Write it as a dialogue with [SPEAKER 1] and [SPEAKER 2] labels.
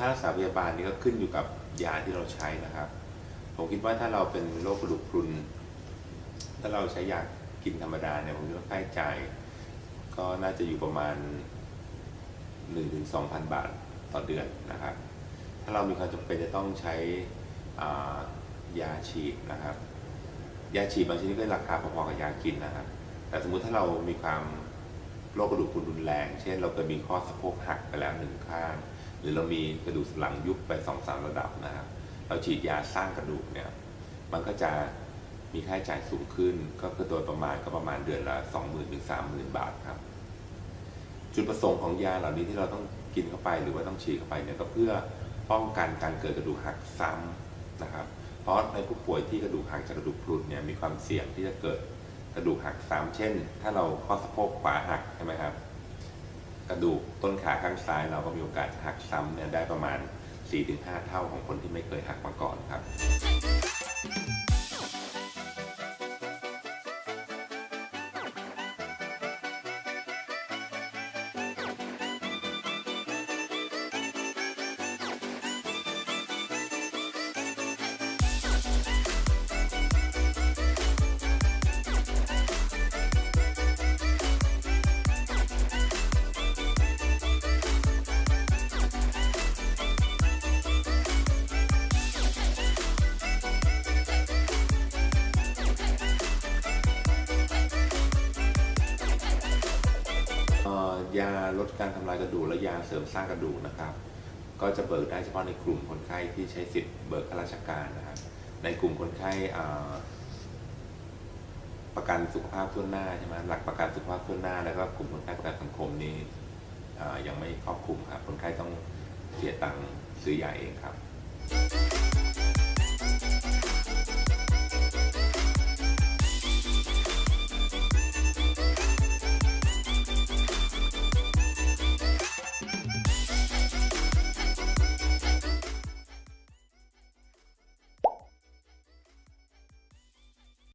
[SPEAKER 1] ค่ารักษาพยาบาลนี่ก็ขึ้นอยู่กับยาที่เราใช้นะครับ ผมคิดว่าถ้าเราเป็นโรคกระดูกพรุน ถ้าเราใช้ยากินธรรมดาเนี่ยผมคิดว่าค่าใช้จ่ายก็น่าจะอยู่ประมาณ1-2,000ถึง2,000 บาทต่อเดือนนะครับ ถ้าเรามีความจำเป็นจะต้องใช้ยาฉีดนะครับ ยาฉีดบางชนิดก็ราคาพอๆกับยากินนะครับ แต่สมมุติถ้าเรามีความโรคกระดูกพรุนรุนแรง เช่น เราเคยมีข้อสะโพกหักไปแล้วหนึ่งข้าง หรือเรามีกระดูกสันหลังยุบไปสองสามระดับนะครับ เราฉีดยาสร้างกระดูกเนี่ย มันก็จะมีค่าใช้จ่ายสูงขึ้น ก็คือโดยประมาณก็ประมาณเดือนละ 20,000ถึง30,000บาทครับ จุดประสงค์ของยาเหล่านี้ที่เราต้องกินเข้าไปหรือว่าต้องฉีดเข้าไปเนี่ยก็เพื่อป้องกันการเกิดกระดูกหักซ้ำนะครับ เพราะในผู้ป่วยที่กระดูกหักจากกระดูกพรุนเนี่ยมีความเสี่ยงที่จะเกิดกระดูกหักซ้ำเช่น ถ้าเราข้อสะโพกขวาหักใช่ไหมครับ กระดูกต้นขาข้างซ้ายเราก็มีโอกาสหักซ้ำเนี่ยได้ประมาณ 4-5 เท่าของคนที่ไม่เคยหักมาก่อนครับ ยาลดการทำลายกระดูกและยาเสริมสร้างกระดูกนะครับ ก็จะเบิกได้เฉพาะในกลุ่มคนไข้ที่ใช้สิทธิ์เบิกข้าราชการนะครับ ในกลุ่มคนไข้ประกันสุขภาพทั่วหน้าใช่ไหมหลักประกันสุขภาพทั่วหน้า แล้วก็กลุ่มคนไข้ประกันสังคมนี้ยังไม่ครอบคลุมครับคนไข้ต้องเสียตังค์ซื้อยาเองครับ